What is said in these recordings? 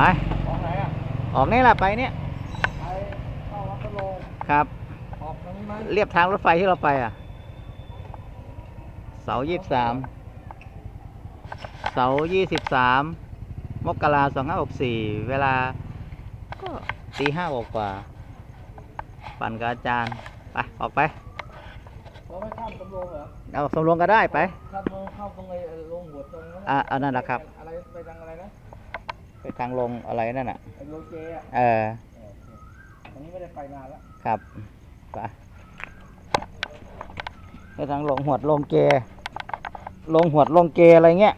ออกไหนอะออกนี่แหละไปเนี่ยไปเข้าวัดกะโลงครับ ออกตรงนี้ไหมเรียบทางรถไฟที่เราไปอะ เสายี่สามเสายี่สิบสามมกราสองห้าหกสี่เวลาก็ตีห้ากว่าๆปั่นกับอาจารย์ไปออกไปเราไม่ข้ามตำรวจเหรอเอาสำรวมก็ได้ไปข้ามตำรวจเข้าตรงไอ้โรงหัวตรงนั้นอะอันนั้นนะครับ อะไรไปทางอะไรนะ ไปทางลงอะไรนั่นน่ะไอ้โลเจอะเออเออโอเคตรงนี้ไม่ได้ไปนานแล้วครับไปไปทางลงหวดลงเกลงหวดลงเกอะไรเงี้ย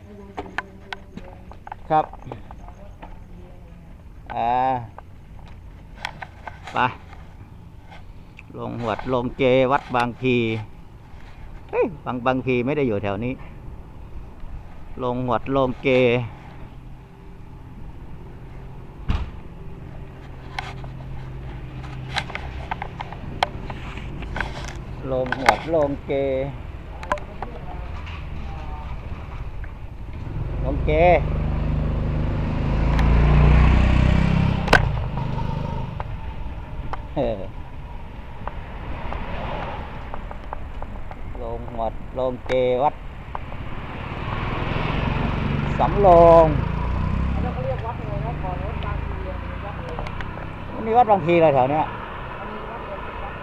ครับอ่าไปลงหวดลงเกวัดบางพีเฮ้ยบางบางพีไม่ได้อยู่แถวนี้ ลงหวดลงเก ลงหวดลงเกลงเกเออลงหวดลงเกวัดสำโรงแล้วเขาเรียกวัดอะไรนะก่อนวัดบางพีมีวัดอะไรนะมันมีวัดบางพีอะไรแถวเนี้ย มันมีวัดอะไรวัดอ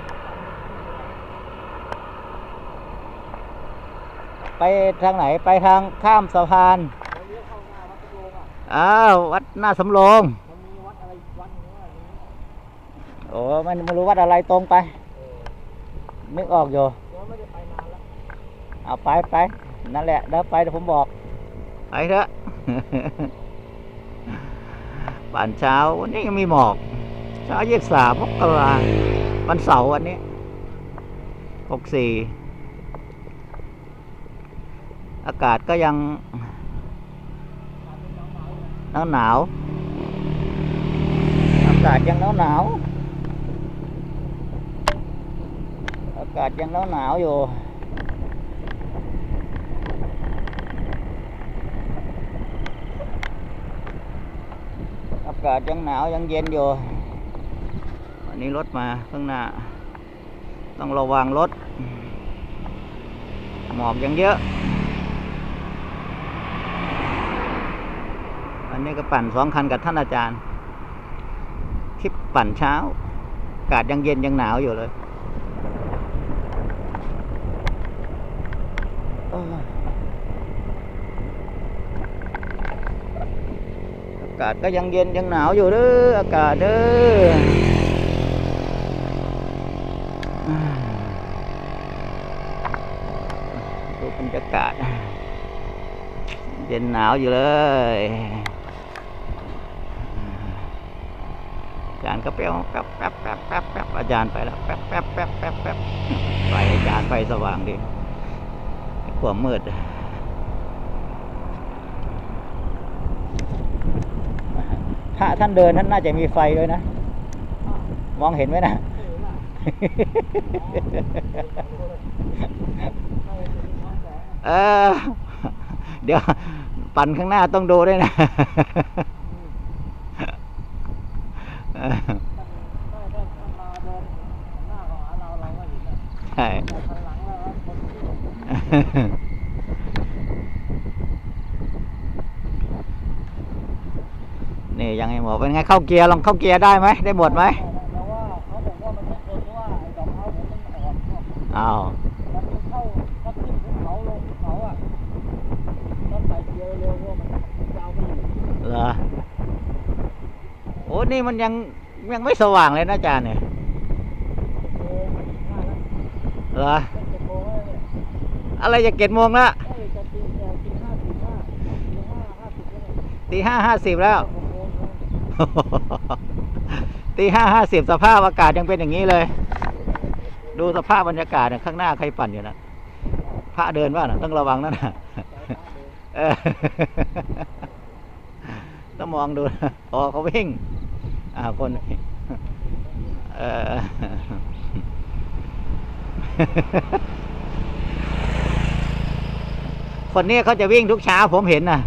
ะ ไปทางไหนไปทางข้ามสะพานอ่าววัดหน้าสำโรงมีวัดอะไรวัดหนึงว่าอย่างนี้โอ้มันไม่รู้วัดอะไรตรงไปนึกออกอยู่เดี๋ยวไม่ได้ไปนานแล้วเอาไปไปนั่นแหละเดี๋ยวไปเดี๋ยวผมบอกไปเถอะป่านเช้าวันนี้ยังมีหมอก เช้ายี่สามมกราวันเสาร์วันนี้หกสี่ อากาศก็ยังหนาวหนาวๆอากาศยังหนาวหนาวๆอากาศยังหนาวหนาวๆอยู่อากาศยังหนาวยังเย็นอยู่วันนี้รถมาข้างหน้า ต้องระวังรถหมอกยังเยอะ อั นนี้ก็ปั่นสองคันกับท่านอาจารย์ทริปปั่นเช้า อากาศยังเย็นยังหนาวอยู่เลยอากาศก็ยังเย็นยังหนาวอยู่เด้ออากาศเด้อดูบรรยากาศ เย็นหนาวอยู่เลยาจารย์ก็เปี้ยวแป๊บแป๊บแป๊บแป๊บแป๊บอาจารย์ไปแล้วแป๊บแป๊บแป๊บแป๊บแป๊บไฟอาจารย์ไฟสว่างดีความมืดถ้าท่านเดินท่านน่าจะมีไฟด้วยนะ มองเห็นไหมนะเออเดี๋ยว ปั่นข้างหน้าต้องดูด้วยนะ ใช่เราคนที่นี่ยังไงหมอเป็นไงเข้าเกียร์ลองเข้าเกียร์ได้ไหมได้หมดไหมแต่ว่าเขาบอกว่ามันเป็นเพราะว่าไอ้ดอกเท้าผมมันอ่อนเนาะอ้าวเข้าถ้าขึ้นภูเขาลงภูเขาอะถ้าใส่เกียร์เร็วก็มันจะเอาไม่อยู่เหรอโอ้ นี่มันยังยังไม่สว่างเลยนะอาจารย์เนี่ยโอ้มันห้าแล้วเหรอเป็นเจ็ดโมงแล้วเนี่ยอะไรจะเก็ดโมงละเอ้ยจะตีเอ่อตีห้าสิบห้าตีห้าห้าสิบแล้วเนี่ยตีห้าห้าสิบแล้วหกโมงแล้วตีห้าห้าสิบสภาพอากาศยังเป็นอย่างนี้เลย ดูสภาพบรรยากาศเนี่ยข้างหน้าใครปั่นอยู่นะพระเดินว่านะต้องระวังนั่นนะเออต้องมองดูนะอ๋อเขาวิ่ง อาคนเออคนนี้เขาจะวิ่งทุกเช้าผมเห็นนะ